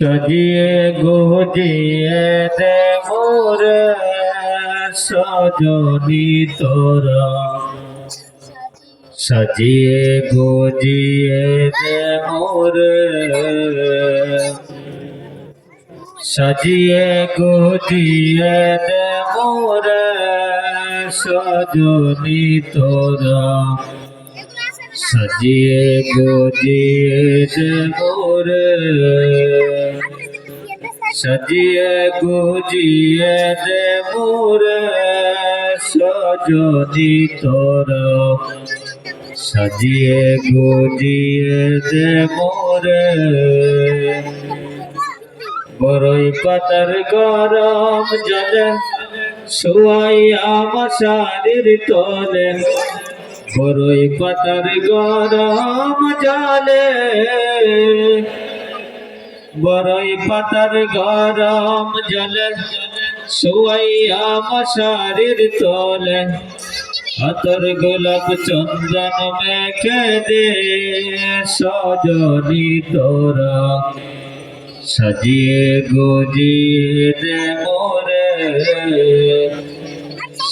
সজিয়ে গুজিয়ে দে মোরে সজনি তোরা। সজিয়ে গুজিয়ে দে মোরে। সজিয়ে গুজিয়ে দে মোরে সজনি তোরা। সজিয়ে গুজিয়ে দে মোরে সজিয়ে গুজিয়ে দে মোরে সজনি তোরা সজিয়ে গুজিয়ে দে মোরে বড়ই পাতার গরম জলে শুয়াইয়া মশারির তলে বড়ই পাতার গরম জলে। বড়ই পাতার গরম জলে শুয়াইয়া মশারির তলে। আতর গোলাপ চন্দন মেখে দে, সজনি তোরা। সাজিয়ে গজিয়ে দে মোরে।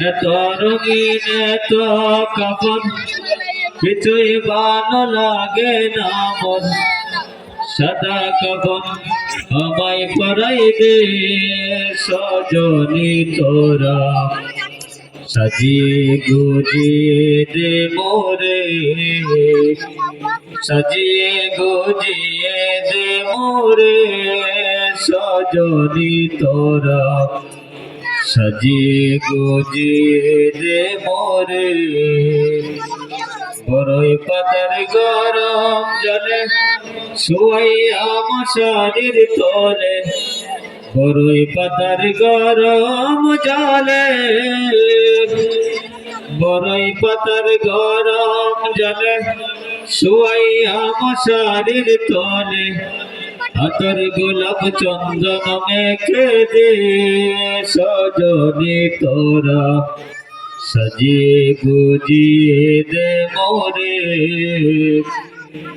এত রঙিন এত কাপড়। কিছুই ভালো লাগে না মন। সাদা কাপড় আমায় দে সজনি তোরা। সাজিয়ে গুজিয়ে দে মোরে। সাজিয়ে গুজিয়ে দে মোরে সজনি তোরা। সাজিয়ে গুজিয়ে দে মোরে। বড়ই পাতার গরম জলে শুয়াইয়া মশারির তলে। বড়ই পাতার গরম জলে। বড়ই পাতার গরম জলে শুয়াইয়া মশারির তলে। আতর গোলাপ চন্দন মেখে দে সজনি তোরা, সাজিয়ে গুজিয়ে দে মোরে।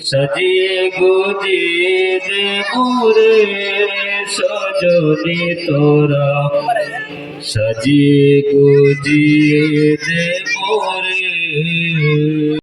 সাজিয়ে গুজিয়ে দে মোরে, সজনি তোরা, সাজিয়ে গুজিয়ে দে মোরে।